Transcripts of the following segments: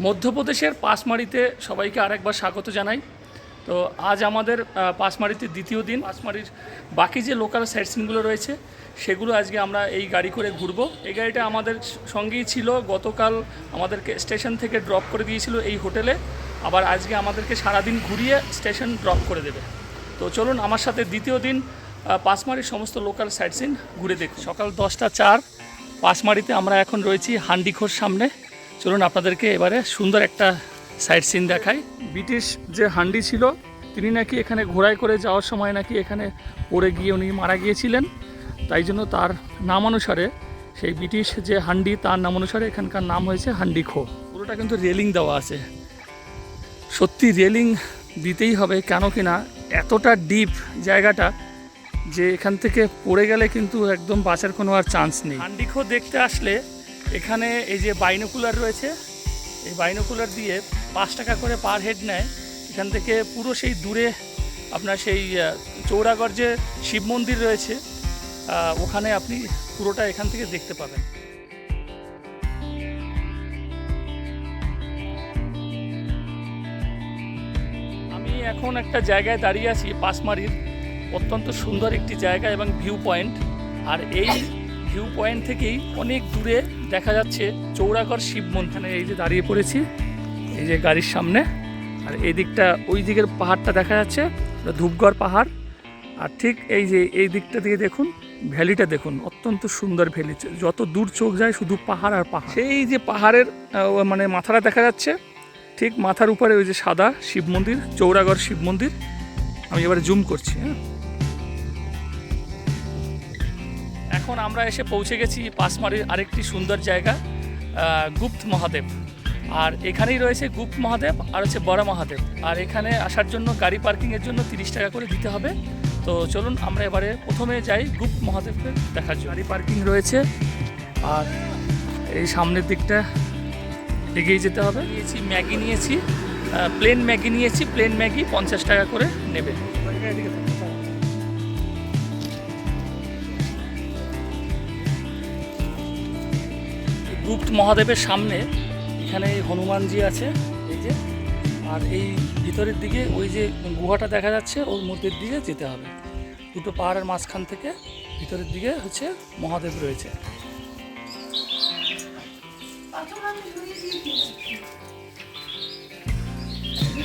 মধ্যপ্রদেশের পাঁচমারিতে সবাইকে আরেকবার স্বাগত জানাই। তো আজ আমাদের আহ, পাঁচমারিতে দ্বিতীয় দিন। পাঁচমারির বাকি যে লোকাল সাইট সিনগুলো রয়েছে সেগুলো আজকে আমরা এই গাড়ি করে ঘুরবো। এই গাড়িটা আমাদের সঙ্গেই ছিল গতকাল আমাদেরকে স্টেশন থেকে ড্রপ করে দিয়েছিল এই হোটেলে। আবার আজকে আমাদেরকে সারাদিন ঘুরিয়ে স্টেশন ড্রপ করে দেবে। তো চলুন আমার সাথে দ্বিতীয় দিন আহ, পাঁচমারির সমস্ত লোকাল সাইট সিন ঘুরে দেখুন। সকাল দশটা চার পাঁচমারিতে আমরা এখন রয়েছি হান্ডিখোর সামনে। চলুন আপনাদেরকে এবারে সুন্দর একটা সাইট সিন দেখাই। ব্রিটিশ যে হান্ডি ছিল তিনি নাকি এখানে ঘোড়ায় করে যাওয়ার সময় নাকি এখানে পড়ে গিয়ে উনি মারা গিয়েছিলেন। তাই জন্য তার নাম অনুসারে সেই ব্রিটিশ যে হান্ডি তার নাম অনুসারে এখানকার নাম হয়েছে হান্ডিখো পুরোটা কিন্তু রেলিং দেওয়া আছে। সত্যি রেলিং দিতেই হবে কেন কিনা এতটা ডিপ জায়গাটা যে এখান থেকে পড়ে গেলে কিন্তু একদম বাঁচার কোনো আর চান্স নেই। হান্ডিখো দেখতে আসলে এখানে এই যে বাইনোকুলার রয়েছে, এই বাইনোকুলার দিয়ে পাঁচ টাকা করে পার হেড নেয়। এখান থেকে পুরো সেই দূরে আপনার সেই চৌরাগড় যে শিব মন্দির রয়েছে ওখানে আপনি পুরোটা এখান থেকে দেখতে পাবেন। আমি এখন একটা জায়গায় দাঁড়িয়ে আছি পাশমারির অত্যন্ত সুন্দর একটি জায়গা এবং ভিউ পয়েন্ট আর এই ভিউ পয়েন্ট থেকেই অনেক দূরে দেখা যাচ্ছে চৌরাগড় শিব মন্দির। এই যে দাঁড়িয়ে পড়েছি, এই যে গাড়ির সামনে। আর এই দিকটা, ওই দিকের পাহাড়টা দেখা যাচ্ছে ধূপগড় পাহাড়। আর ঠিক এই যে, এই দিকটা দিয়ে দেখুন, ভ্যালিটা দেখুন, অত্যন্ত সুন্দর ভ্যালি। যত দূর চোখ যায় শুধু পাহাড় আর পাহাড়। সেই যে পাহাড়ের মানে মাথাটা দেখা যাচ্ছে, ঠিক মাথার উপরে ওই যে সাদা শিব মন্দির, চৌরাগড় শিব মন্দির। আমি এবারে জুম করছি হ্যাঁ। এখন আমরা এসে পৌঁছে গেছি পাঁচমারির আরেকটি সুন্দর জায়গা গুপ্ত মহাদেব। আর এখানেই রয়েছে গুপ্ত মহাদেব আর হচ্ছে বড় মহাদেব। আর এখানে আসার জন্য গাড়ি পার্কিংয়ের জন্য তিরিশ টাকা করে দিতে হবে। তো চলুন আমরা এবারে প্রথমে যাই গুপ্ত মহাদেবকে দেখার জন্য। গাড়ি পার্কিং রয়েছে আর এই সামনের দিকটা এগিয়ে যেতে হবে। নিয়েছি ম্যাগি নিয়েছি প্লেন ম্যাগি নিয়েছি, প্লেন ম্যাগি পঞ্চাশ টাকা করে নেবে। গুপ্ত মহাদেবের সামনে এখানে হনুমানজি আছে, এই যে। আর এই ভিতরের দিকে ওই যে গুহাটা দেখা যাচ্ছে, ওর মধ্যের দিকে যেতে হবে। দুটো পাহাড়ের মাঝখান থেকে ভিতরের দিকে হচ্ছে মহাদেব রয়েছে।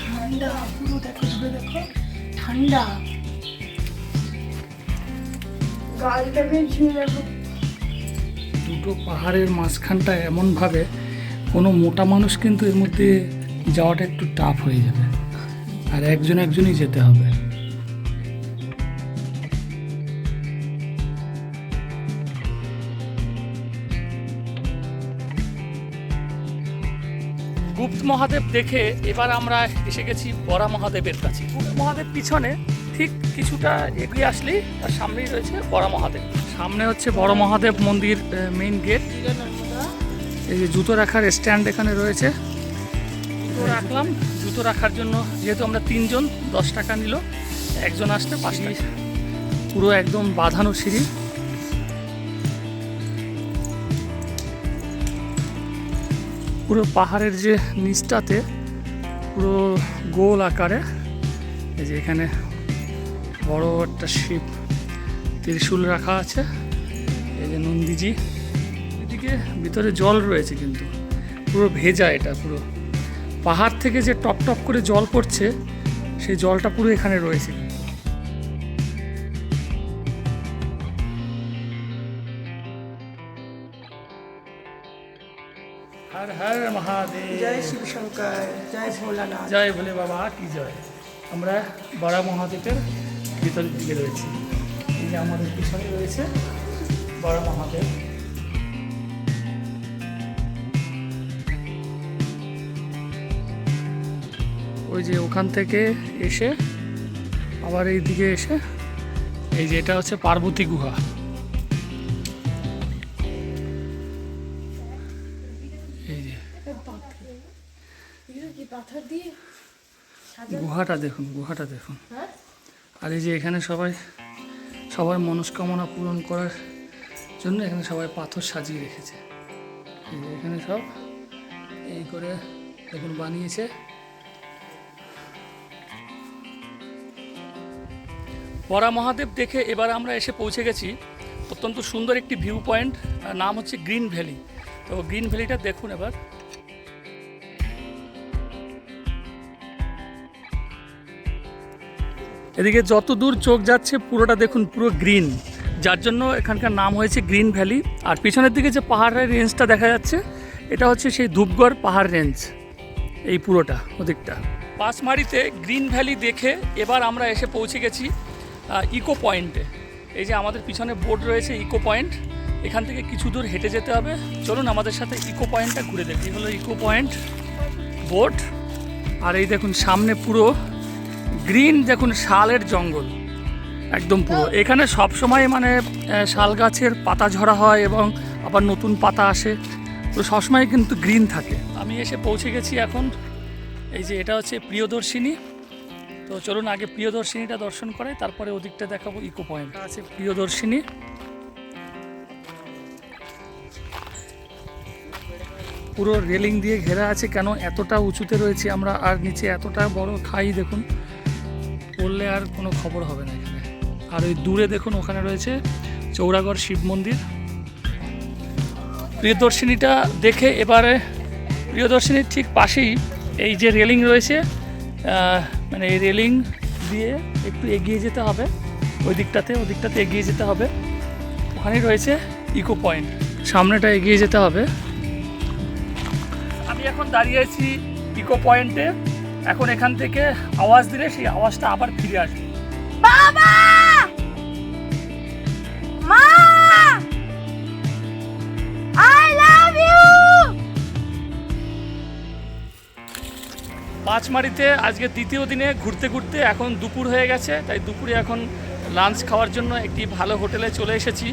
ঠান্ডা দেখো ঠান্ডা দুটো পাহাড়ের মাঝখানটা এমনভাবে, কোনো মোটা মানুষ কিন্তু এর মধ্যে যাওয়াটা একটু টাফ হয়ে যাবে। আর একজন একজনই যেতে হবে। গুপ্ত মহাদেব দেখে এবার আমরা এসে গেছি বড়া মহাদেবের কাছে। গুপ্ত মহাদেব পিছনে ঠিক কিছুটা এগিয়ে আসলেই তার সামনেই রয়েছে বড় মহাদেব। সামনে হচ্ছে বড় মহাদেব মন্দির মেইন গেট এই যে জুতো রাখার স্ট্যান্ড এখানে রয়েছে। জুতো রাখলাম। জুতো রাখার জন্য যেহেতু আমরা তিনজন, দশ টাকা নিল, একজন পাঁচ টাকা। পুরো একদম বাঁধানো সিঁড়ি। পুরো পাহাড়ের যে নিচটাতে পুরো গোল আকারে, এই যে এখানে বড় একটা শিব ত্রিশূল রাখা আছে। এই যে নন্দীজি। এদিকে ভিতরে জল রয়েছে কিন্তু। পুরো ভেজা এটা পুরো। পাহাড় থেকে যে টপ টপ করে জল পড়ছে সেই জলটা পুরো এখানে রয়েছে। হর হর মহাদেব। জয় শিব শঙ্কর জয় ভোলানাথ। জয় ভোলে বাবা কি জয়। আমরা বড় মহাদেবের ভিতরের দিকে রয়েছি। যে আমাদের পিছনে রয়েছে বড় মহাদেব। ওই যে ওখান থেকে এসে আবার এই দিকে এসে এই যে এটা হচ্ছে পার্বতী গুহা। এই যে। গুহাটা দেখুন গুহাটা দেখুন। হ্যাঁ? আর এই যে এখানে সবাই সবার মনস্কামনা পূরণ করার জন্য এখানে সবাই পাথর সাজিয়ে রেখেছে। এখানে সব এই করে দেখুন বানিয়েছে। বরা মহাদেব দেখে এবার আমরা এসে পৌঁছে গেছি অত্যন্ত সুন্দর একটি ভিউ পয়েন্ট নাম হচ্ছে গ্রিন ভ্যালি তো গ্রিন ভ্যালিটা দেখুন এবার। এদিকে যত দূর চোখ যাচ্ছে, পুরোটা দেখুন পুরো গ্রিন। যার জন্য এখানকার নাম হয়েছে গ্রিন ভ্যালি। আর পিছনের দিকে যে পাহাড়ের রেঞ্জটা দেখা যাচ্ছে, এটা হচ্ছে সেই ধূপগড় পাহাড় রেঞ্জ এই পুরোটা, ওদিকটা। পাঁচমারিতে গ্রিন ভ্যালি দেখে এবার আমরা এসে পৌঁছে গেছি ইকো পয়েন্টে এই যে আমাদের পিছনে বোর্ড রয়েছে ইকো পয়েন্ট এখান থেকে কিছু দূর হেঁটে যেতে হবে। চলুন আমাদের সাথে ইকো পয়েন্টটা ঘুরে দেখি। হলো ইকো পয়েন্ট বোট আর এই দেখুন, সামনে পুরো গ্রিন দেখুন, শালের জঙ্গল। একদম পুরো। এখানে সব সময় মানে শাল গাছের পাতা ঝরা হয় এবং আবার নতুন পাতা আসে। তো সবসময় কিন্তু গ্রিন থাকে। আমি এসে পৌঁছে গেছি এখন। এই যে এটা হচ্ছে প্রিয়দর্শিনী। তো চলুন আগে প্রিয়দর্শিনীটা দর্শন করে, তারপরে ওদিকটা দেখাবো ইকো পয়েন্ট। আছে প্রিয়দর্শিনী। পুরো রেলিং দিয়ে ঘেরা আছে। কেন এতটা উঁচুতে রয়েছে আমরা? আর নিচে এতটা বড় খাই দেখুন। পড়লে আর কোনো খবর হবে না এখানে। আর ওই দূরে দেখুন ওখানে রয়েছে চৌরাগড় শিব মন্দির। প্রিয়দর্শিনীটা দেখে এবারে, প্রিয়দর্শিনীর ঠিক পাশেই এই যে রেলিং রয়েছে মানে এই রেলিং দিয়ে একটু এগিয়ে যেতে হবে। ওই দিকটাতে ওই দিকটাতে এগিয়ে যেতে হবে। ওখানেই রয়েছে ইকো পয়েন্ট। সামনেটা এগিয়ে যেতে হবে। আমি এখন দাঁড়িয়ে আছি ইকো পয়েন্টে। এখন এখান থেকে আওয়াজ দিলে সেই আওয়াজটা আবার ফিরে আসবে। বাবা! মা! আই লাভ ইউ পাঁচমারিতে আজকে দ্বিতীয় দিনে ঘুরতে ঘুরতে এখন দুপুর হয়ে গেছে তাই দুপুরে এখন লাঞ্চ খাওয়ার জন্য একটি ভালো হোটেলে চলে এসেছি।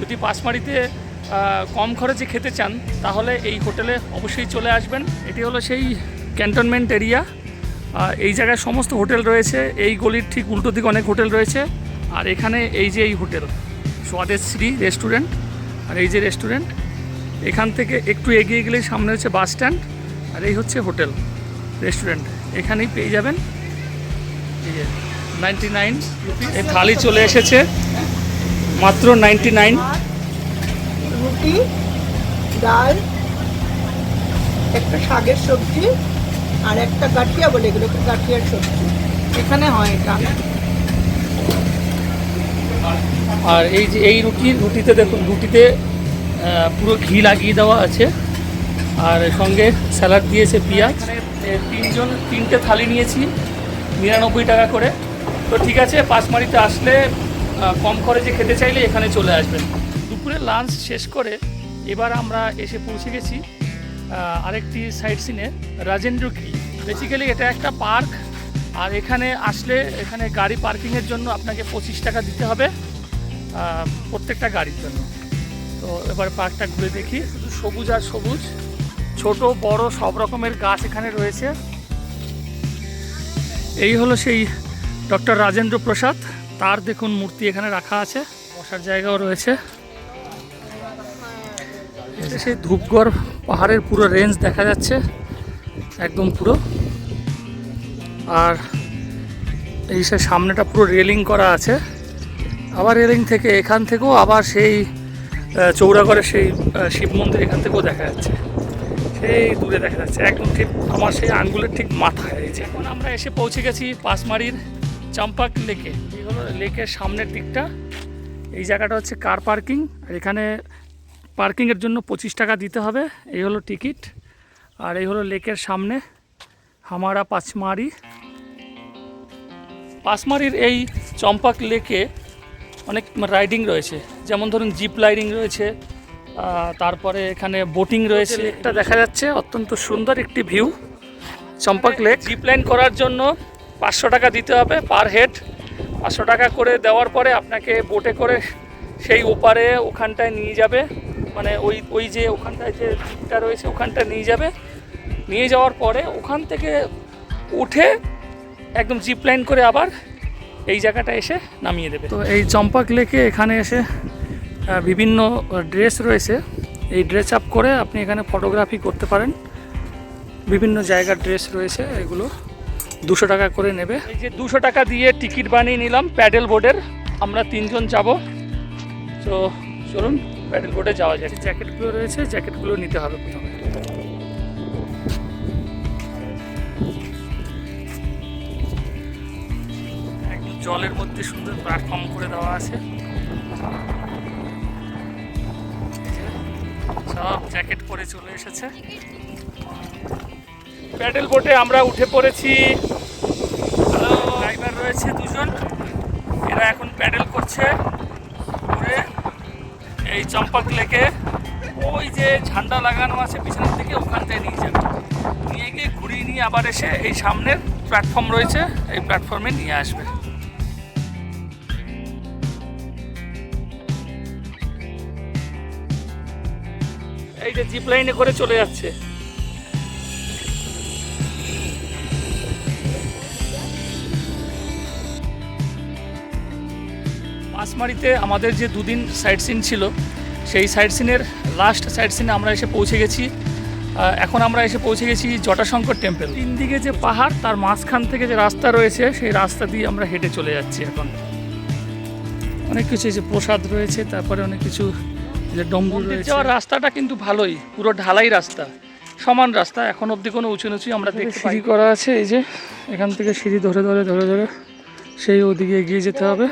যদি পাঁচমারিতে কম খরচে খেতে চান তাহলে এই হোটেলে অবশ্যই চলে আসবেন। এটি হলো সেই ক্যান্টনমেন্ট এরিয়া এই জায়গায় সমস্ত হোটেল রয়েছে। এই গলির ঠিক উল্টো দিকে অনেক হোটেল রয়েছে। আর এখানে এই যে এই হোটেল স্বাদেশ্রী রেস্টুরেন্ট। আর এই যে রেস্টুরেন্ট, এখান থেকে একটু এগিয়ে গেলেই সামনে হচ্ছে বাস স্ট্যান্ড। আর এই হচ্ছে হোটেল, রেস্টুরেন্ট। এখানেই পেয়ে যাবেন। এই যে নাইনটি নাইন এই থালি চলে এসেছে। মাত্র নাইনটি নাইন রুটি, ডাল, একটা শাকের সবজি। আর একটা গাঠিয়া বলে এগুলোকে গাঠিয়ার সবজি। এখানে হয় এটা। আর এই যে এই রুটি, রুটিতে দেখুন, রুটিতে পুরো ঘি লাগিয়ে দেওয়া আছে। আর সঙ্গে স্যালাড দিয়েছে পেঁয়াজ। তিনজন, তিনটে থালি নিয়েছি, নিরানব্বই টাকা করে। তো ঠিক আছে, পাঁচমারিতে আসলে কম খরচে খেতে চাইলে এখানে চলে আসবেন। দুপুরে লাঞ্চ শেষ করে এবার আমরা এসে পৌঁছে গেছি। আরেকটি সাইট সিনে রাজেন্দ্র রাজেন্দ্রগিরি বেসিক্যালি এটা একটা পার্ক আর এখানে আসলে এখানে গাড়ি পার্কিংয়ের জন্য আপনাকে পঁচিশ টাকা দিতে হবে প্রত্যেকটা গাড়ির জন্য। তো এবার পার্কটা ঘুরে দেখি, শুধু সবুজ আর সবুজ। ছোট, বড়, সব রকমের গাছ এখানে রয়েছে। এই হলো সেই ডক্টর রাজেন্দ্র প্রসাদ। তার দেখুন মূর্তি এখানে রাখা আছে, বসার জায়গাও রয়েছে। সেই ধূপগড় পাহাড়ের পুরো রেঞ্জ দেখা যাচ্ছে, একদম পুরো। আর এই সে সামনেটা পুরো রেলিং করা আছে। আবার রেলিং থেকে এখান থেকেও আবার সেই চৌরাগড়ের সেই শিব মন্দির এখান থেকেও দেখা যাচ্ছে। সেই দূরে দেখা যাচ্ছে, একদম ঠিক আমার সেই আঙ্গুলের ঠিক মাথায় যে। এখন আমরা এসে পৌঁছে গেছি পাঁচমারির চাম্পাক লেকে। এই হলো লেকের সামনের দিকটা। এই জায়গাটা হচ্ছে কার পার্কিং আর এখানে পার্কিংয়ের জন্য পঁচিশ টাকা দিতে হবে। এই হলো টিকিট। আর এই হলো লেকের সামনে হামারা পাঁচমারি। পাঁচমারির এই চম্পাক লেকে অনেক রাইডিং রয়েছে। যেমন ধরুন জিপ রাইডিং রয়েছে তারপরে এখানে বোটিং রয়েছে। লেকটা দেখা যাচ্ছে অত্যন্ত সুন্দর একটি view. Champak lake. Zip line করার জন্য পাঁচশো টাকা দিতে হবে পার হেড। পাঁচশো টাকা করে দেওয়ার পরে আপনাকে বোটে করে সেই ওপারে ওখানটায় নিয়ে যাবে। মানে ওই ওই যে ওখানটায় যে জিপটা রয়েছে ওখানটা নিয়ে যাবে। নিয়ে যাওয়ার পরে ওখান থেকে উঠে একদম জিপ লাইন করে আবার এই জায়গাটা এসে নামিয়ে দেবে। তো এই চম্পাক লেকে এখানে এসে বিভিন্ন ড্রেস রয়েছে। এই ড্রেস আপ করে আপনি এখানে ফটোগ্রাফি করতে পারেন। বিভিন্ন জায়গার ড্রেস রয়েছে এগুলো দুশো টাকা করে নেবে। এই যে দুশো টাকা দিয়ে টিকিট বানিয়ে নিলাম প্যাডেল বোর্ডের। আমরা তিনজন যাব। তো চলুন। প্যাডেল বোর্ডে যাওয়া যায় জ্যাকেটগুলো রয়েছে জ্যাকেটগুলো নিতে হবে প্রথমে। জলের মধ্যে সুন্দর প্ল্যাটফর্ম করে দেওয়া আছে। সব জ্যাকেট পরে চলে এসেছে। প্যাডেল বোটে আমরা উঠে পড়েছি। ড্রাইভার রয়েছে দুজন। এরা এখন প্যাডেল করছে। ঘুরে এই চম্পাক লেকে ওই যে ঝান্ডা লাগানো আছে পিছনের থেকে ওখানটায় নিয়ে যাবে। নিয়ে গিয়ে ঘুরিয়ে নিয়ে আবার এসে এই সামনের প্ল্যাটফর্ম রয়েছে, এই প্ল্যাটফর্মে নিয়ে আসবে। এই যে জিপ লাইনে করে চলে যাচ্ছে। পাঁচমারিতে আমাদের যে দুদিন সাইট সিন ছিল সেই সাইট সিনের লাস্ট সাইট সিনে আমরা এসে পৌঁছে গেছি। এখন আমরা এসে পৌঁছে গেছি জটাশঙ্কর টেম্পল তিন দিকে যে পাহাড় তার মাঝখান থেকে যে রাস্তা রয়েছে সেই রাস্তা দিয়ে আমরা হেঁটে চলে যাচ্ছি এখন। অনেক কিছু এই যে প্রসাদ রয়েছে তারপরে অনেক কিছু যে ডম্বুর রয়েছে। যাওয়ার রাস্তাটা কিন্তু ভালোই পুরো ঢালাই রাস্তা। সমান রাস্তা এখন অবধি কোনো উঁচু নিচু আমরা দেখতে সিঁড়ি করা আছে এই যে। এখান থেকে সিঁড়ি ধরে ধরে ধরে ধরে সেই ওদিকে এগিয়ে যেতে হবে।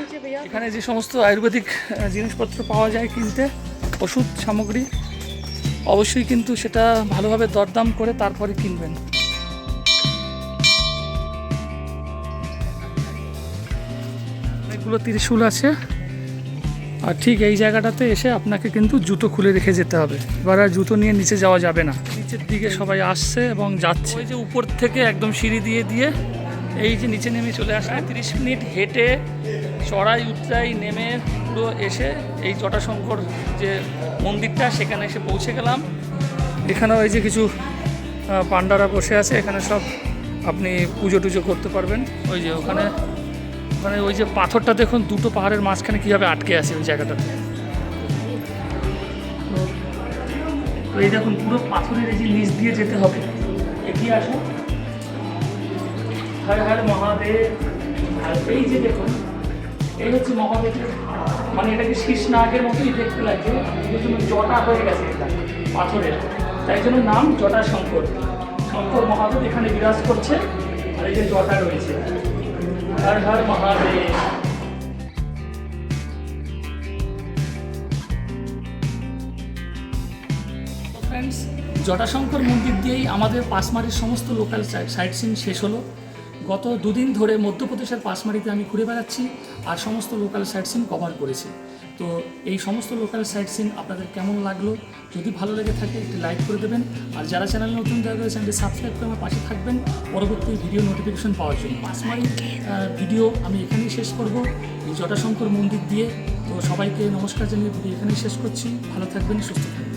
এখানে যে সমস্ত আয়ুর্বেদিক জিনিসপত্র পাওয়া যায় কিনতে, ওষুধ সামগ্রী, অবশ্যই কিন্তু সেটা ভালোভাবে দরদাম করে তারপরে কিনবেন। অনেকগুলো ত্রিশূল আছে। আর ঠিক এই জায়গাটাতে এসে আপনাকে কিন্তু জুতো খুলে রেখে যেতে হবে। এবার আর জুতো নিয়ে নিচে যাওয়া যাবে না। নিচের দিকে সবাই আসছে এবং যাচ্ছে। যে উপর থেকে একদম সিঁড়ি দিয়ে দিয়ে এই যে নিচে নেমে চলে আসলে তিরিশ মিনিট হেঁটে চড়াই উতরাই নেমে পুরো এসে এই জটাশঙ্কর যে মন্দিরটা, সেখানে এসে পৌঁছে গেলাম। এখানেও এই যে কিছু পান্ডারা বসে আছে, এখানে সব আপনি পুজো টুজো করতে পারবেন। ওই যে ওখানে মানে ওই যে পাথরটা দেখুন, দুটো পাহাড়ের মাঝখানে কীভাবে আটকে আছে ওই জায়গাটাতে। এই দেখুন, পুরো পাথরের এই যে নিচ দিয়ে যেতে হবে। এগিয়ে আসুন। হর হর মহাদেব। এই যে দেখুন এই হচ্ছে মহাদেবের মানে এটাকে শীষ নাগের মতোই দেখতে লাগছে। এই জটা হয়ে গেছে এটা, পাথরের। তাই জন্য নাম জটা শঙ্কর। মহাদেব এখানে বিরাজ করছে, আর এই যে জটা রয়েছে। হর হর মহাদেব। জটাশঙ্কর মন্দির দিয়েই আমাদের পাঁচমারির সমস্ত লোকাল সাইট সিন শেষ হলো। গত দুদিন ধরে মধ্যপ্রদেশের পাঁচমারিতে আমি ঘুরে বেড়াচ্ছি আর সমস্ত লোকাল সাইট সিন কভার করেছি। তো এই সমস্ত লোকাল সাইট সিন আপনাদের কেমন লাগল? যদি ভালো লেগে থাকে, একটি লাইক করে দেবেন। আর যারা চ্যানেল নতুন যারা রয়েছে চ্যানেলটি সাবস্ক্রাইব করে আমার পাশে থাকবেন। পরবর্তী ভিডিও নোটিফিকেশন পাওয়ার জন্য। পাঁচমারি ভিডিও আমি এখানেই শেষ করব। এই জটাশঙ্কর মন্দির দিয়ে। তো সবাইকে নমস্কার জানিয়ে ভিডিও এখানেই শেষ করছি। ভালো থাকবেন, সুস্থ থাকবেন।